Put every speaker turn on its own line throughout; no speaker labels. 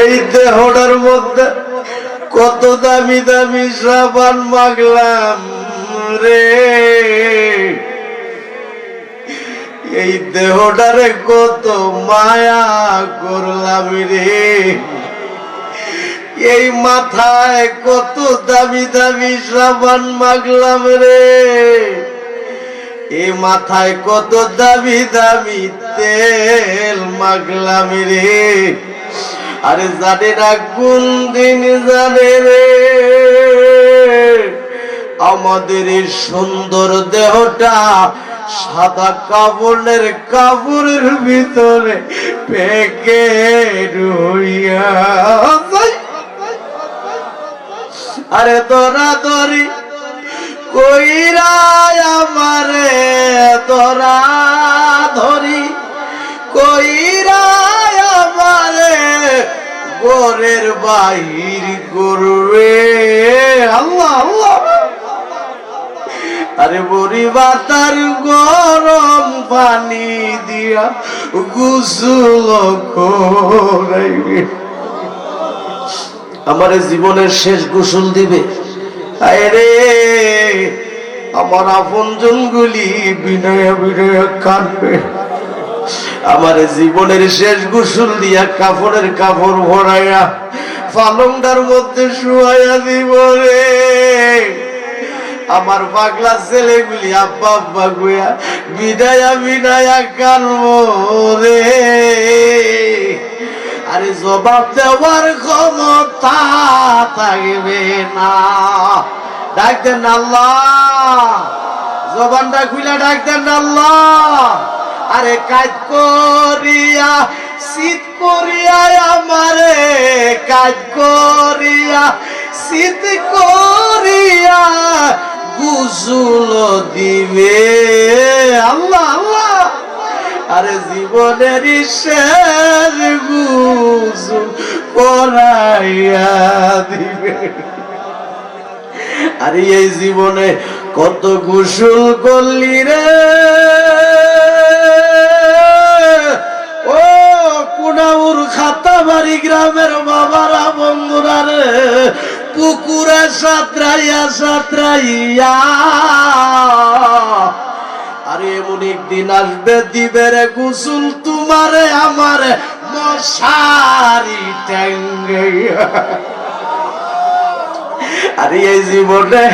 এই দেহটার মধ্যে কত দামি দামি সাবান মাগলাম রে। এই দেহটারে কত মায়া করলাম রে। এই মাথায় কত দামি দামি সাবান মাগলাম রে। এই মাথায় কত দামি দামি তেল মাগলাম রে। আরে জানে না দিন জানে রে। আমাদের এই সুন্দর দেহটা সাদা কাপড়ের কাপড়ের ভিতরে পেকে রইয়া আরে তোরা ধরি কইরা আমারে তোরা ধরি কইরা গোরের বাহির করবে। আল্লাহ আল্লাহ। আরে বড়ি বাতার গরম পানি দিয়া গুসল করাইবে আমার জীবনের শেষ গোসল দিবে। আরে আমার আপনজন গুলি বিনয় বিনয় কাঁদবে। আমার জীবনের শেষ গোসল দিয়া কাপড়ের কাপড় ভরাইয়া পালংটার মধ্যে শুয়াইয়া দিব রে। আমার পাগলা ছেলেগুলি আব্বা আব্বা গুয়া বিদায়া বিদায়া কানবো রে। আরে জবাব দেওয়ার ক্ষমতা থাকবে না। ডাক দেন আল্লাহ। জবানটা খুলে ডাক দেন আল্লাহ। আরে কাজ করিয়া, শীত করিয়া আমারে কাজ করিয়া, শীত করিয়া গুসুল দিবে। আল্লাহ আল্লাহ। আরে জীবনের শেষ গুসুল করাইয়া দিবে। আরে এই জীবনে কত গুসুল করলি রে। কুনাউর খাতাবাড়ি গ্রামের বাবারা, বন্ধুরা রে, পুকুরে সাঁতরাইয়া সাঁতরাইয়া। আরে এমন একদিন আসবে, দিবে রে গুসুল তোমারে, আমারে মশারি ট্যাঙ্গাইয়া আরে এই জীবনে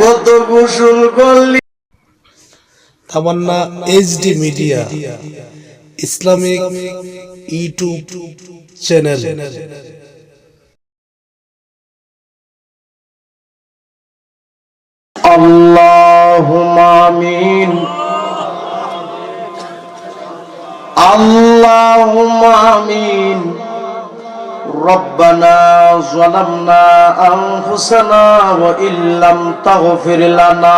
কত গোসল করলি।
Tamanna HD media Islamic YouTube channel
اللهم آمين اللهم آمين ربنا ظلمنا أنفسنا وإن لم تغفر لنا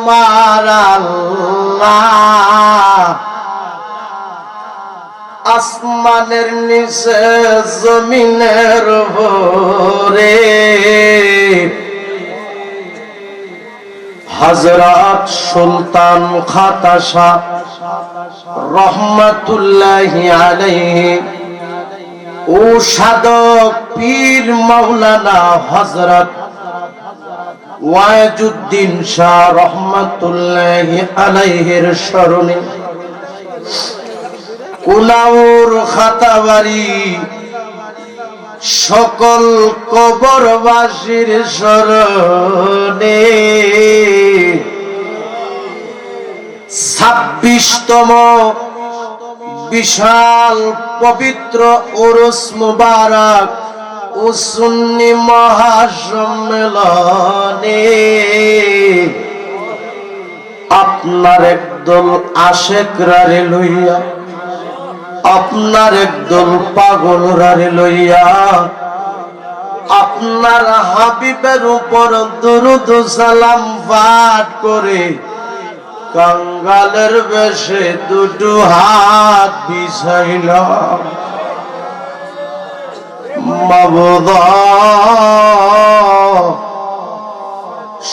আমার আসমানের নিচে, জমিনের ভরে। হজরত সুলতান খাতাসা রহমতুল্লাহ আলাইহি, ও সাধক পীর মাওলানা হজরত ওয়াজুদ্দিন শাহ রহমতুল্লাহ আলাইহির স্মরণে কুলাউর খাতাবাড়ি সকল কবরবাসীর স্মরণে ছাব্বিশতম বিশাল পবিত্র ওরস মুবারক ও মহাসম্মেলনে আপনার একদল আশেকরারে লইয়া, আপনার একদল পাগল রারে লইয়া, আপনার হাবিবের উপর দুরুদ সালাম পাঠ করে কাঙ্গালের বেশে দুটো হাত বিছাইলাম। মাবুদা।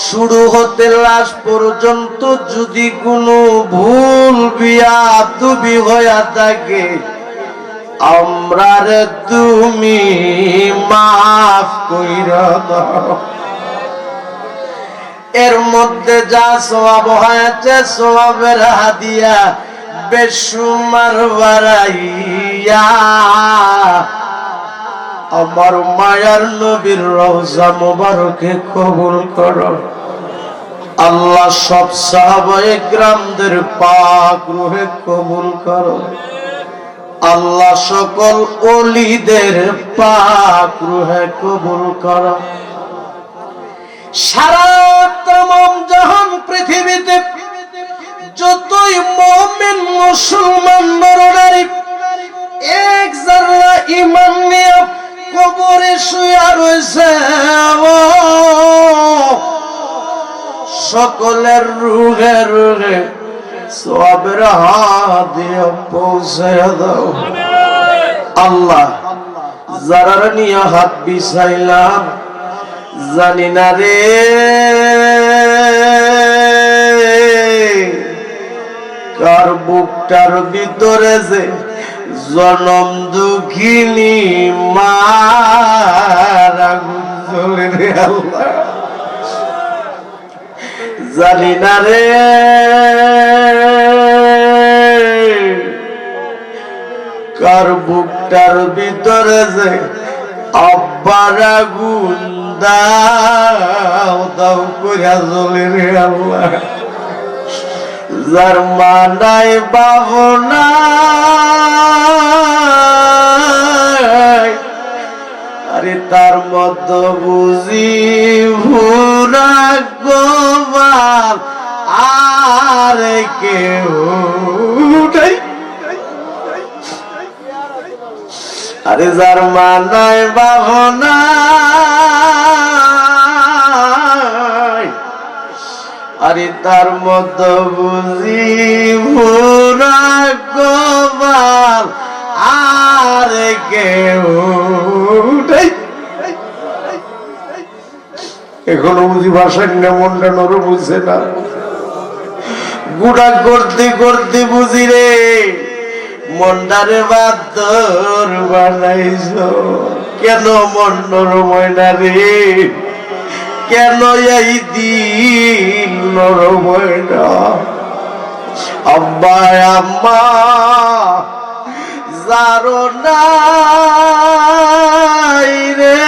শুরু হতে লাশ পর্যন্ত যদি কোনো ভুল বিয়া দুবি হইয়া থাকে, আমরা রে তুমি মাফ কইরা এর মধ্যে যা সবাব হয়েছে সবাবের হাদিয়া বেসুমার বাড়াইয়া আমার মায়ার নবীর রওজা মোবারকে কবুল করো। আল্লাহ সব সাহাবায়ে গ্রামদের পাক রুহে কবুল করো। আল্লাহ সকল অলিদের পাক রুহে কবুল করো। সারা তমাম জাহান পৃথিবীতে যতই মুমিন, মুসলমান, নরনারী, এক জাররা ইমান নিয়ে কবরে শুয়া রয়েছে সকলের রুহে রুহে সবের হাত দিয়ে পৌঁছে দাও। আল্লাহ যারা নিয়ে হাত বিছাইলাম, জানি না রে। কার বুকটার ভিতরে যে জনম দুঃখিনী মারা জানি না রে। কার বুকটার ভিতরে যে আব্বার আগুন দাও করিয়া জ্বলে রে আল্লাহ। যার মানাই বাবনাই আরে তার মত বুঝি ভুরা আর কেউ। আরে যার মানায় বাবনাই আরে তার মত বুঝি ভুরা গোবাল আর কেউ এখনও বুঝি ভাষার মনটা নরম বুঝছে না। গুড়া করতে করতে বুঝি রে মন্ডারে বাদর বানাইছ। কেন মন নরম হয় না রে? কেন এই দিন নরম না? আব্বা আম্মা যারো নাই রে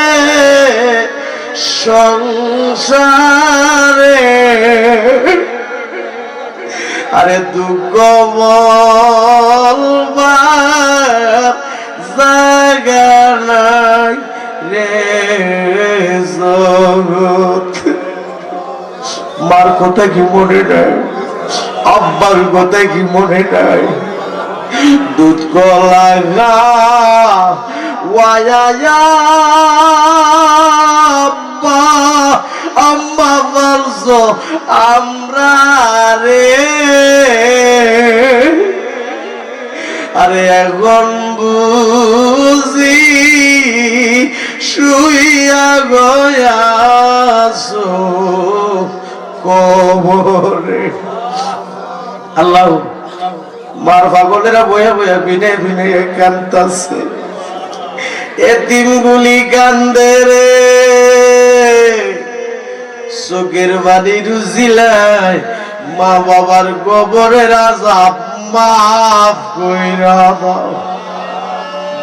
সংসারে? আরে দুঃখ বলবার জায়গা নাই রে। মার কথা কি মনে নাই? আব্বার কথা কি মনে নাই? দুধ কলা গা আব্বা, আম্মা বলছো, আমরা রে। আরে এখন বুঝি, শুইয়া গয়াছো। আল্লাহ, মার পাগলেরা বয়া বয়া বিনে বিনে কান্তাছে এতিমগুলি কান্দে রে। চোখের বাড়ি রুজিলায় মা বাবার গোবরের আজাব মাফ কইরা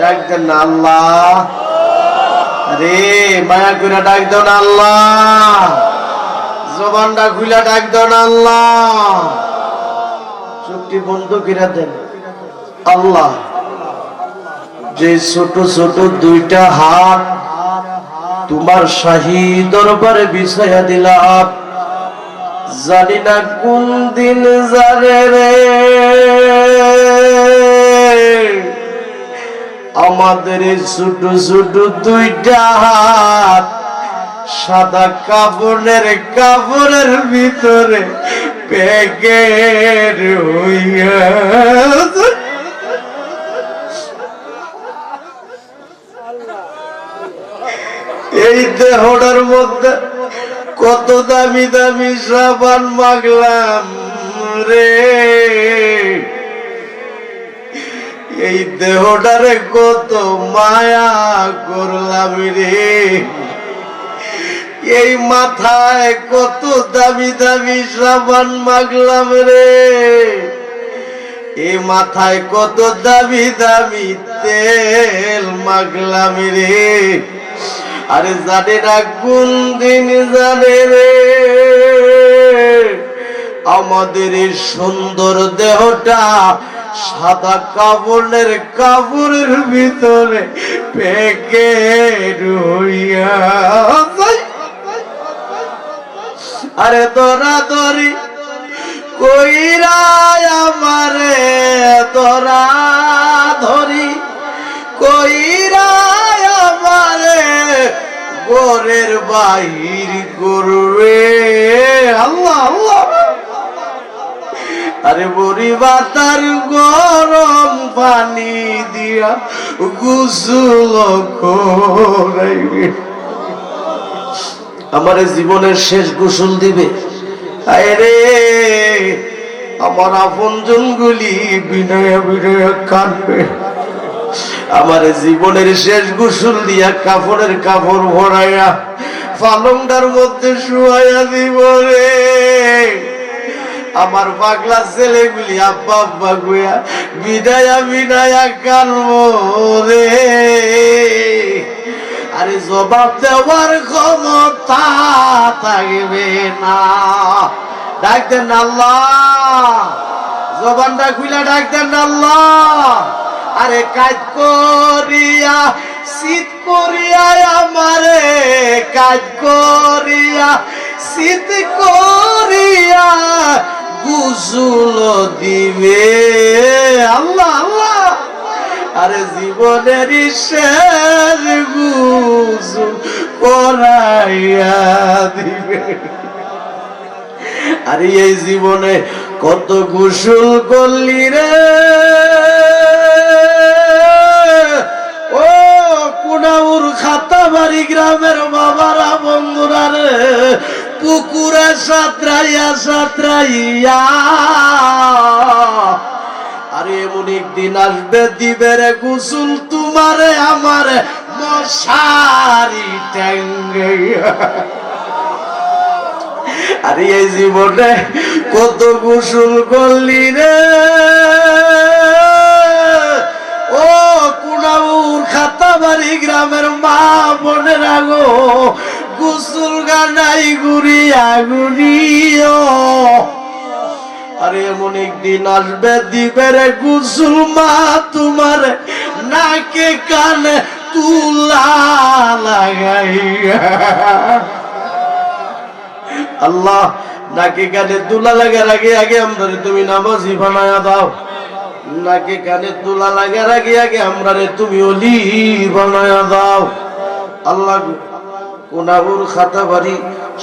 ডাক দেন আল্লাহ। আরে, মায়া কইরা ডাক দেন আল্লাহ। জবানটা খুলা ডাক দেন আল্লাহ। চোখটি বন্ধ করে দেন। আল্লাহ, যে ছোট ছোট দুইটা হাত তোমার শাহী দরবারে বিছাইয়া দিলাম। জানি না কোন দিন যারে রে। আমাদের ছোট ছোট দুইটা হাত সাদা কাপড়ের কাপড়ের ভিতরে প্যাকেট হইয়া এই দেহটার মধ্যে কত দামি দামি সাবান মাগলাম রে। এই দেহটারে কত মায়া করলাম রে। এই মাথায় কত দামি দামি সাবান মাগলাম রে। এই মাথায় কত দামি দামি তেল মাগলাম রে। আরে জানে না কোন দিন জানে রে। আমাদের এই সুন্দর দেহটা সাদা কাপড়ের কাপড়ের ভিতরে পেকে রইয়া। আরে দরা দরি কইরা আমারে দরা ধরি। কইরা আমারে গোরের বাহির করবে। আল্লাহ আল্লাহ। আরে বড়ি বাতার গরম পানি দিয়া গুসল করাইবে আমার জীবনের শেষ গোসল দিবে। আরে আমার আপনজন গুলি বিনয় বিনয় কাঁদবে। আমার জীবনের শেষ গোসল দিয়া কাপড়ের কাপড় ভরাইয়া পালংটার মধ্যে শুয়াইয়া দিব রে। আমার পাগলা ছেলেগুলি আব্বা আব্বা গুয়া বিদায়া বিদায়া কানবো রে। আরে জবাব দেওয়ার ক্ষমতা থাকবে না। ডাকতেন আল্লাহ। জবানটা খুলে ডাকতেন আল্লাহ। আরে কাজ করিয়া, শীত করিয়া আমারে কাজ করিয়া, শীত করিয়া গুসুল দিবে। আরে জীবনের শেষ গুসুল করাইয়া দিবে। আরে এই জীবনে কত গুসুল করলি রে? ও, কুনাউর খাতাবাড়ি গ্রামের বাবারা বন্ধুরা রে, পুকুরে সাঁতরাইয়া সাঁতরাইয়া আরে এমন একদিন আসবে, দিবে রে গুসুল তোমারে আমার মশারি ট্যাঙ্গাইয়া আরে এই জীবনে কত গোসল করলি রে। ও কুনাউর খাতাবাড়ি গ্রামের মা বোনের আগো গোসল গানাই গুড়িয়া গুড়িও। আরে এমন একদিন আসবে, দিবে রে গুসুল মা তোমার নাকে কানে তুলা লাগাইয়া। আল্লাহ, নাকে কানে তুলা লাগার আগে আগে আমরা তুমি নামাজি বানায়া দাও। নাকে কানে তুলা লাগার আগে আগে আমরা তুমি অলি বানায়া দাও। আল্লাহ কোনাবুর খাতা বাড়ি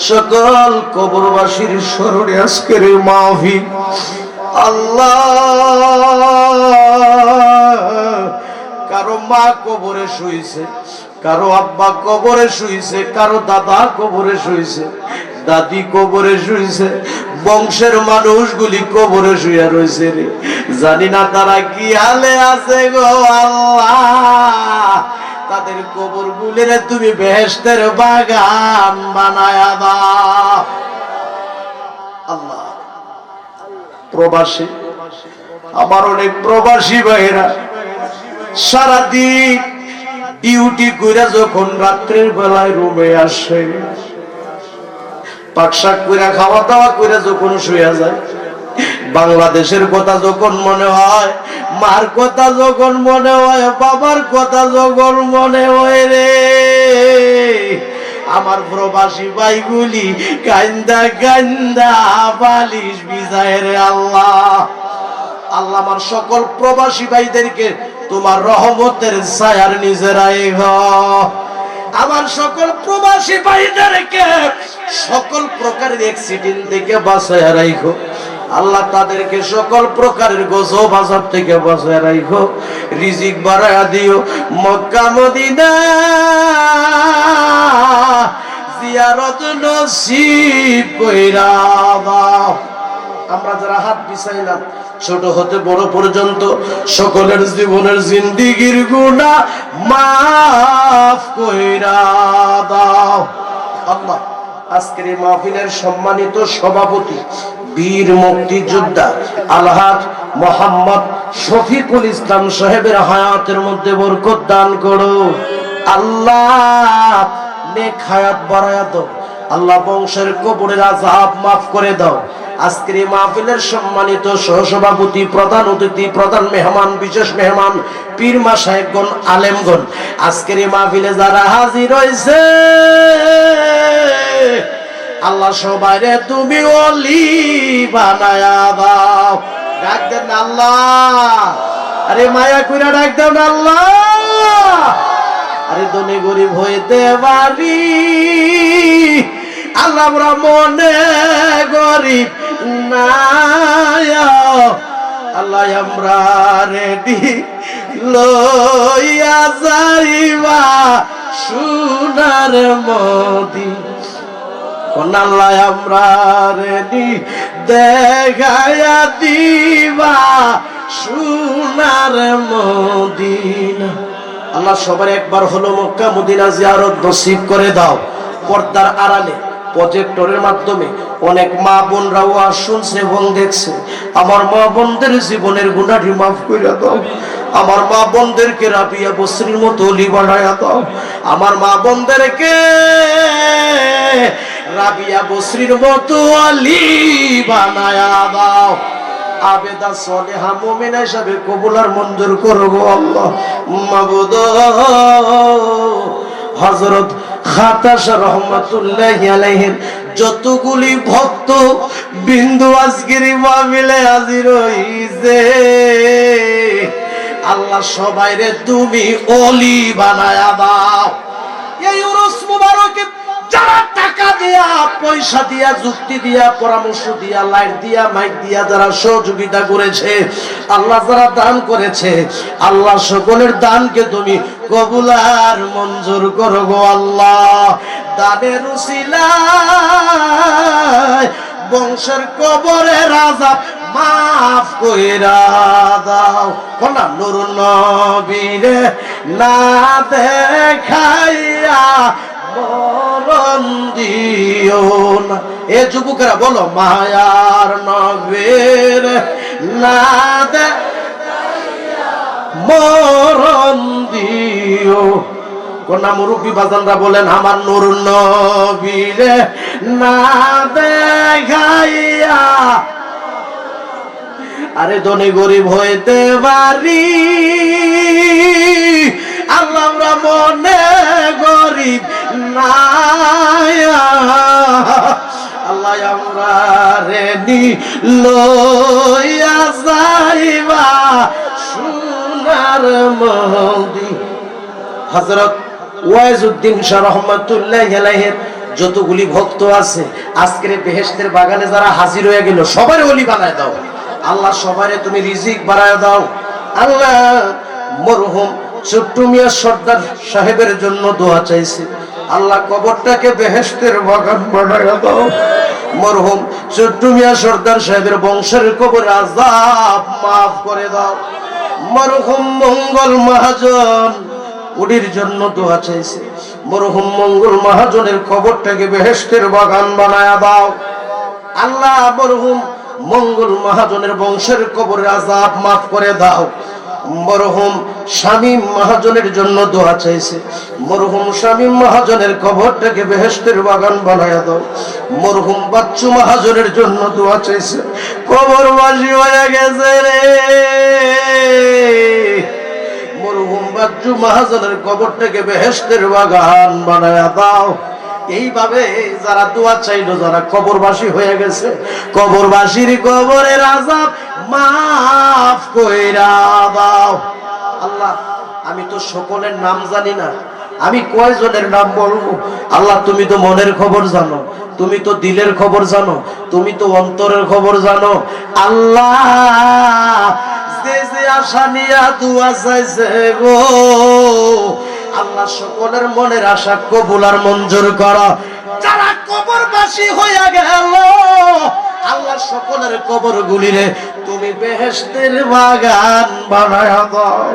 সকল কবরবাসীর স্মরণে আজকের মাহফিল। আল্লাহ, কারও মা কবরে শুইছে, কারও আব্বা কবরে শুইছে, কারও দাদা কবরে শুইছে, দাদি কবরে শুইছে, বংশের মানুষগুলি কবরে শুয়ে রয়েছে রে। জানি না তারা কি হালে আছে গো আল্লাহ। তাদের কবর গুলির তুমি বেহেস্তের বাগান বানায়া আল্লাহ। প্রবাসী, আমার অনেক প্রবাসী ভাইরা সারাদিন ডিউটি করে যখন রাত্রের বেলায় রুমে আসে পাকশাক করে খাওয়া দাওয়া করে যখন শুয়ে যায় বাংলাদেশের কথা যখন মনে হয়, মার কথা যখন মনে হয়, বাবার কথা যখন মনে হয় রে। আমার প্রবাসী ভাইগুলি কান্দা কান্দা বালিশ বিজায় রে আল্লাহ। আল্লাহ আমার সকল প্রবাসী ভাইদেরকে তোমার রহমতের ছায়ার নিজেরাই আমার সকল প্রবাসী ভাইদেরকে সকল প্রকারের অ্যাক্সিডেন্ট থেকে বাঁচায় রাখো আল্লাহ তাদেরকে সকল প্রকারের গজব আজাব থেকে বাঁচায় রাখো। রিজিক বাড়ায় দিও। মক্কা, মদিনা জিয়ারত নসিব কইরা দাও। আমরা যারা হাত বিছাইলাম, ছোট হতে বড় পর্যন্ত সকলের জীবনের জিন্দিগির গুণা মাফ কইরা দাও। আল্লাহ, আজকের এই মাহফিলের সম্মানিত সভাপতি বীর মুক্তিযোদ্ধা আলহাজ মোহাম্মদ শফিকুল ইসলাম সাহেবের হায়াতের মধ্যে বরকত দান করো। আল্লাহ নেক হায়াত বাড়ায়া দাও আল্লাহ বংশের কবরের আজাব মাফ করে দাও। আজকের এই মাহফিলের সম্মানিত সহসভাপতি, প্রধান অতিথি, প্রধান মেহমান, বিশেষ মেহমান, পীর মা সাহেবগণ আলেমগণ, আজকের এই মাহফিলে যারা হাজির হয়েছে আল্লাহ সবাইরে তুমি অলি বানায়া দাও। ডাক দেন আল্লাহ। আরে মায়া কইরা ডাক দেন আল্লাহ। আরে ধনী গরিব হইতে পারি। আল্লাহ আমরা মনে গরিব না আল্লাহ আমরা রেডি লইয়া যাইবা। সোনার মদি কোনাল্লাহ আমরা রেডি, দেখায়া দিবা সোনার মদিনা। আল্লাহ সবার একবার হলো মক্কা মদিনা জিয়ারত নসিব করে দাও। পর্দার আড়ালে প্রজেক্টরের মাধ্যমে অনেক মা বোনরাও আর শুনছে এবং দেখছে। আমার মা বোনদের জীবনের গুণাটি মাফ করে দাও। আমার মা বোনদেরকে রাবিয়া বসরির মতো লিবাড়াইয়া দাও। আমার মা বোনদেরকে রাবিয়া বসরির মতো অলি বানায়া দাও। আবেদা সলেহা মুমিনা হিসাবে কবুলার মঞ্জুর করব আল্লাহ। মাবুদ, হযরত খাতাস রহমাতুল্লাহ আলাইহির যতগুলি ভক্ত বিন্দু আজকের মাহফিলে হাজির হইছে, আল্লাহ সবাইরে তুমি অলি বানায়া দাও। এই উরুস মুবারকে যারা টাকা দিয়া, পয়সা দিয়া, যুক্তি দিয়া, পরামর্শ দিয়া লাইট দিয়া মাইক দিয়া যারা সহযোগিতা করেছে, আল্লাহ যারা দান করেছে, আল্লাহ সকলের দানকে তুমি কবুলার মঞ্জুর করো গো আল্লাহ। দানের বংশের কবরে রাজা মাফ কইরা দাও। কোনা নুর নবীরে না দেখাইয়া মরণ দিও না এ যুবকেরা বলো, মায়ার নবীর না মরণ দিও। কোনা মুরব্বী বাজানরা বলেন, আমার নুর নবীরে না দেখাইয়া আরে ধনী গরিব হইতে পারি। আল্লাহ আমরা মনে গরিব না আল্লাহ আমরা রেডি লইয়া যাইবা সোনার মন্দি হযরত ওয়াইজউদ্দিন শাহ রহমাতুল্লাহ আলাইহির যতগুলি ভক্ত আছে, আজকের এই বেহেশতের বাগানে যারা হাজির হয়ে গেল, সবার ওলি বানায় দাও। আল্লাহ সবারে তুমি রিজিক বাড়ায় দাও। আল্লাহ মরহুম ছোট্ট সর্দার সাহেবের জন্য দোয়া চাইছে। আল্লাহ কবরটাকে বেহেশতের বাগান বানায় দাও। মরহুম, ছোট্ট মিয়া সর্দার সাহেবের বংশের কবর আজাব মাফ করে দাও। মরহুম মঙ্গল মহাজন উডির জন্য দোয়া চাইছে। মরহুম মঙ্গল মহাজনের খবরটাকে বেহেশতের বাগান বানায় দাও। আল্লাহ মরহুম মঙ্গল মহাজনের বংশের কবরের আজাব মাফ করে দাও। মরহুম শামীম মহাজনের জন্য দোয়া চাইছে। মরহুম শামীম মহাজনের কবরটাকে বেহেশতের বাগান বানায় দাও। মরহুম বাচ্চু মহাজনের জন্য দোয়া চাইছে। কবরবাসী হয়ে গেছে রে। মরহুম বাচ্চু মহাজনের কবরটাকে বেহেশতের বাগান বানায় দাও। এইভাবে যারা দোয়া চাইলো, যারা কবরবাসী হয়ে গেছে, কবরবাসীর কবরের আজাব মাফ দাও। আল্লাহ, আমি তো সকলের নাম জানি না, আমি কয়জনের নাম বলব? আল্লাহ, তুমি তো মনের খবর জানো, তুমি তো দিলের খবর জানো, তুমি তো অন্তরের খবর জানো। আল্লাহ, যে যে আশা নিয়া দুয়া চাইছে গো আল্লাহ সকলের মনের আশা কবুল আর মঞ্জুর করো। যারা কবর কবরবাসী হইয়া গেল, আল্লাহ সকলের কবর গুলিরে তুমি বেহেশতের বাগান বানায় দাও।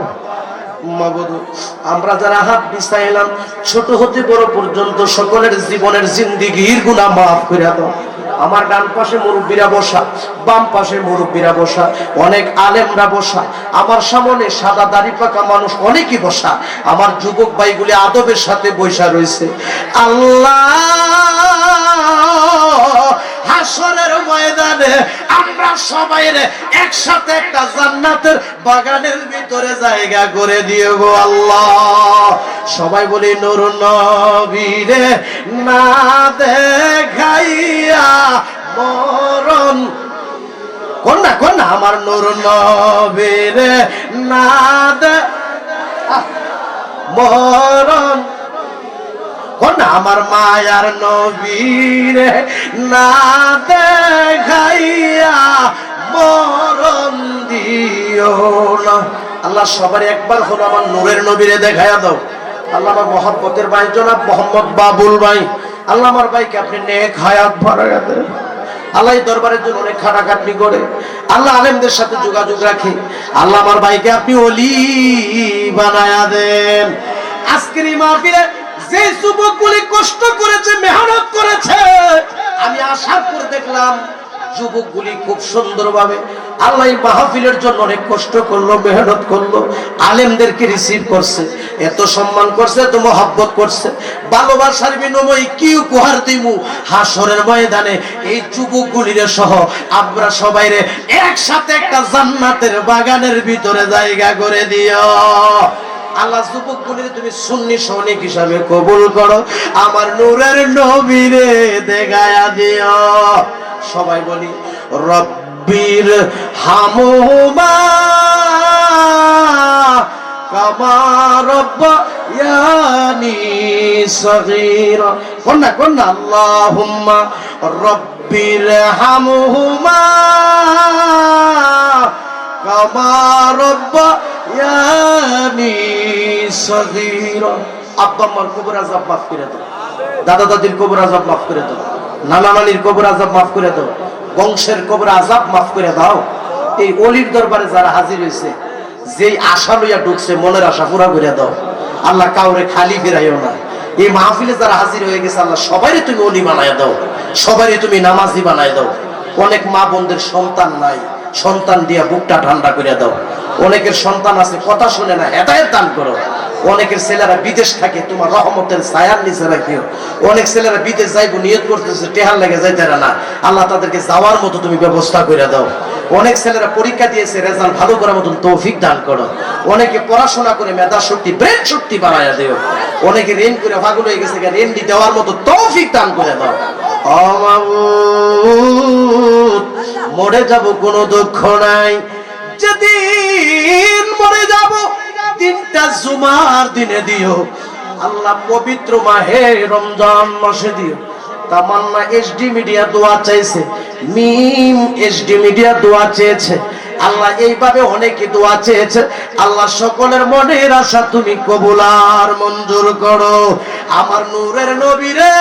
আমরা যারা হাত বিছাইলাম, ছোট হতে বড় পর্যন্ত সকলের জীবনের জিন্দিগির গুণা মাফ করে দাও। আমার ডান পাশে মুরব্বীরা বসা, বাম পাশে মুরব্বীরা বসা, অনেক আলেমরা বসা, আমার সামনে সাদা দাড়ি পাকা মানুষ অনেকই বসা, আমার যুবক ভাইগুলি আদবের সাথে বৈশা রয়েছে আল্লাহ হাসরের ময়দানে আমরা সবাই একসাথে একটা জান্নাতের বাগানের ভিতরে জায়গা করে দিয়ে গো আল্লাহ। সবাই বলি, নুর নবীরে না দেখাইয়া মরণ। কন্যা কন্যা আমার নুর নবীরে না দে মরণ। আমার মায়ার নবীরে না দেখাইয়া মরণ দিও না। আল্লাহ সবার একবার হলো আমার নূরের নবীরে দেখাইয়া দাও। আল্লাহ আমার মহব্বতের ভাই জনাব মোহাম্মদ বাবুল ভাই। আল্লাহ আমার ভাইকে আপনি নেক হায়াত ভরা দেন। আল্লাহ দরবারের জন্য অনেক খাটাখাটনি করে। আল্লাহ আলেমদের সাথে যোগাযোগ রাখে। আল্লাহ আমার ভাইকে আপনি অলি বানায়া দেন। আজকের এই মাহফিলে যে যুবকগুলি কষ্ট করেছে, মেহনত করেছে, আমি আশা করে দেখলাম যুবকগুলি খুব সুন্দরভাবে আল্লাহ মাহফিলের জন্য অনেক কষ্ট করল, মেহনত করল, আলেমদেরকে রিসিভ করছে, এত সম্মান করছে, এত মহাব্বত করছে। ভালোবাসার বিনিময়ে কি উপহার দিমু? হাসরের ময়দানে এই যুবকগুলির সহ আমরা সবাই একসাথে একটা জান্নাতের বাগানের ভিতরে জায়গা করে দিও। আল্লাহ যুবক গুলির তুমি সুন্নি সৈনিক হিসাবে কবুল করো। আমার নূরের নবীরে দেখায়া দিও। সবাই বলি, রব্বির হামুমা কামা রব্বায়ানি সগীরা। কন্যা কন্যা আল্লাহুম্মা রব্বির হামুমা কামা আম্মার কবর মাফ করে দাদা দাদির কবর মাফ করে দাও। নানা কবর মাফ করে দাও। বংশের কবর মাফ করে দাও। এই অলির দরবারে যারা হাজির যেই আশা লইয়া ঢুকছে, মনের আশা পুরা করে দাও। আল্লাহ কাউরে খালি ফিরাইও না। এই মাহফিলে যারা হাজির হয়ে গেছে, আল্লাহ সবারই তুমি অলি বানায় দাও। সবারই তুমি নামাজি বানায় দাও। অনেক মা বোনদের সন্তান নাই। সন্তান দিয়া বুকটা ঠান্ডা করে দাও। অনেকের সন্তান আছে, কথা শুনে না, হেদায়েত দান করো। অনেকের ছেলেরা বিদেশ থাকে, তোমার রহমতের ছায়ার নিচে রাখিও। অনেক ছেলেরা বিদেশ যাইবো, নিয়ত করতেছে, টেহার লেগে যাইতে না। আল্লাহ তাদেরকে যাওয়ার মতো তুমি ব্যবস্থা করে দাও। অনেক ছেলেরা পরীক্ষা দিয়েছে, রেজাল্ট ভালো করার মতন তৌফিক দান করো। অনেকে পড়াশোনা করে মেধা শক্তি, ব্রেন শক্তি বাড়াইয়া দিও। অনেকে ঋণ করে পাগল হয়ে গেছে ঋণ দেওয়ার মতো তৌফিক দান করে দাও। মরে যাব কোনো দুঃখ নাই। যেদিন মরে যাব, দিনটা জুমার দিনে দিও। আল্লাহ পবিত্র মাহে রমজান মাসে দিও। তামান্না এসডি মিডিয়া দোয়া চাইছে, মিম এসডি মিডিয়া দোয়া চেয়েছে। আল্লাহ এইভাবে অনেকে দোয়া চেয়েছে, আল্লাহ সকলের মনের আশা তুমি কবুল আর মঞ্জুর করো। আমার নূরের নবীরে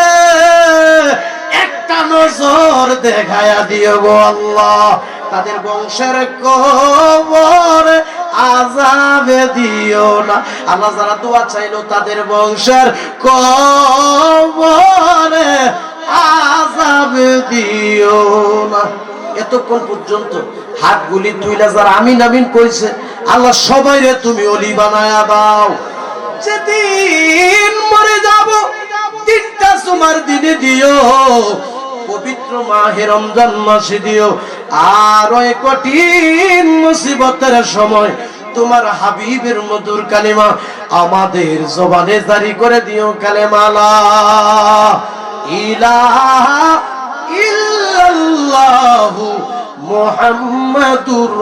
একটা নজর দেখায়া দিও গো আল্লাহ। তাদের বংশের কবর আজাবে দিও না। আল্লাহ যারা দোয়া চাইলো তাদের বংশের কবরে আজাবে দিও না। এতক্ষণ পর্যন্ত হাতগুলি তুইলা যারা আমিন আমিন কইছে, আল্লাহ সবাই রে তুমি অলি বানায়া দাও। যেদিন মরে যাব তিনটা তোমার দিনে দিও, পবিত্র মাহে রমজান মাসে দিও। আর ওই কঠিন মুসিবতের সময় তোমার হাবিবের মধুর কালিমা আমাদের জবানে জারি করে দিও কালেমালা ইলাহা ইল্লাল্লাহু মুহাম্মাদুর